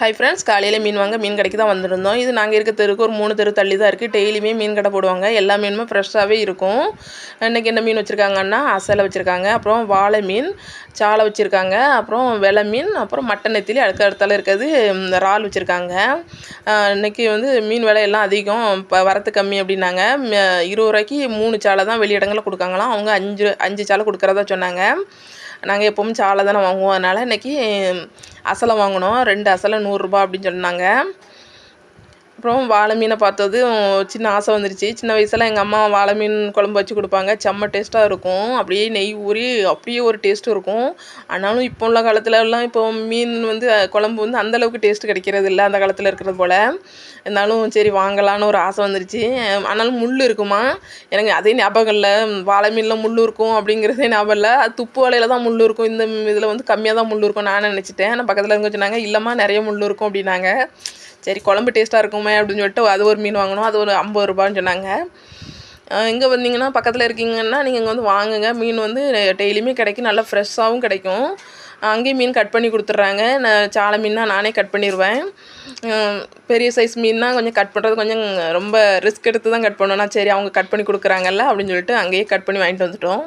Hi friends காலையில் மீன் வாங்க மீன் கடைக்கு தான் வந்திருந்தோம். இது நாங்கள் இருக்க தெருக்கு ஒரு மூணு தெரு தள்ளி தான் இருக்குது டெய்லியுமே மீன் கடை போடுவாங்க. எல்லா மீனுமே ஃப்ரெஷ்ஷாகவே இருக்கும். இன்றைக்கி என்ன மீன் வச்சுருக்காங்கன்னா அசலை வச்சுருக்காங்க. அப்புறம் வாழை மீன் சாலை வச்சுருக்காங்க. அப்புறம் வெலை மீன் அப்புறம் மட்டன் நெத்திலி அடுத்த இடத்துல இருக்கிறது இறால் வச்சுருக்காங்க. இன்றைக்கி வந்து மீன் விலை எல்லாம் அதிகம். இப்போ வரத்து கம்மி அப்படின்னாங்க. இருபது ரூபாய்க்கு மூணு சாலை தான் வெளி இடங்களில் கொடுக்காங்களாம். அவங்க அஞ்சு அஞ்சு சாலை கொடுக்குறதா சொன்னாங்க. நாங்கள் எப்பவும் சாலை தானே வாங்குவோம். அதனால் இன்றைக்கி அசலை வாங்கினோம். ரெண்டு அசலை நூறுரூபா அப்படின்னு சொன்னாங்க. அப்புறம் வாழை மீனை பார்த்ததும் சின்ன ஆசை வந்துருச்சு. சின்ன வயசில் எங்கள் அம்மா வாழை மீன் குழம்பு வச்சு கொடுப்பாங்க. செம்ம டேஸ்ட்டாக இருக்கும். அப்படியே நெய் ஊறி அப்படியே ஒரு டேஸ்ட் இருக்கும். ஆனாலும் இப்போ உள்ள காலத்துல எல்லாம் இப்போ மீன் வந்து குழம்பு வந்து அந்த அளவுக்கு டேஸ்ட் கிடைக்கிறது இல்லை. அந்த காலத்தில் இருக்கிறது போல். இருந்தாலும் சரி வாங்கலான்னு ஒரு ஆசை வந்துருச்சு. ஆனாலும் முள் இருக்குமா? எனக்கு அதே ஞாபகம் இல்லை. வாழை மீனில் முள் இருக்கும் அப்படிங்கிறதே ஞாபகம் இல்லை. அது துப்பு வலையில் தான் முள் இருக்கும். இந்த இதில் வந்து கம்மியாக தான் முள் இருக்கும் நான் நினச்சிட்டேன். ஆனால் பக்கத்தில் இருக்க சொன்னாங்க இல்லைம்மா நிறைய முள் இருக்கும் அப்படின்னாங்க. சரி குழம்பு டேஸ்ட்டாக இருக்குமே அப்படின்னு சொல்லிட்டு அது ஒரு மீன் வாங்கினோம் அது ஒரு ஐம்பது ரூபான்னு சொன்னாங்க. இங்கே வந்தீங்கன்னா பக்கத்தில் இருக்கீங்கன்னா நீங்கள் இங்கே வந்து வாங்குங்க. மீன் வந்து டெய்லியுமே கிடைக்கும் நல்லா ஃப்ரெஷ்ஷாகவும் கிடைக்கும். அங்கேயும் மீன் கட் பண்ணி கொடுத்துட்றாங்க. நான் சாலை மீன்னா நானே கட் பண்ணிடுவேன் பெரிய சைஸ் மீன்னா கொஞ்சம் கட் பண்ணுறது கொஞ்சம் ரொம்ப ரிஸ்க் எடுத்து தான் கட் பண்ணணும். சரி அவங்க கட் பண்ணி கொடுக்குறாங்கல்ல அப்படின்னு சொல்லிட்டு அங்கேயே கட் பண்ணி வாங்கிட்டு வந்துட்டோம்.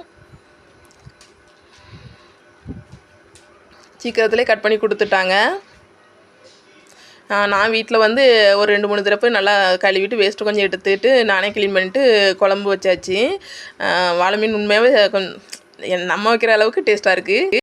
சீக்கிரத்துலேயே கட் பண்ணி கொடுத்துட்டாங்க. நான் வீட்டில் வந்து ஒரு ரெண்டு மூணு தடவை நல்லா கழுவிட்டு வேஸ்ட்டு கொஞ்சம் எடுத்துட்டு நானே க்ளீன் பண்ணிட்டு குழம்பு வச்சாச்சு. வாழை மீன் உண்மையாகவே கொஞ்சம் நம்ம வைக்கிற அளவுக்கு டேஸ்ட்டாக இருக்குது